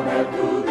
саме туди.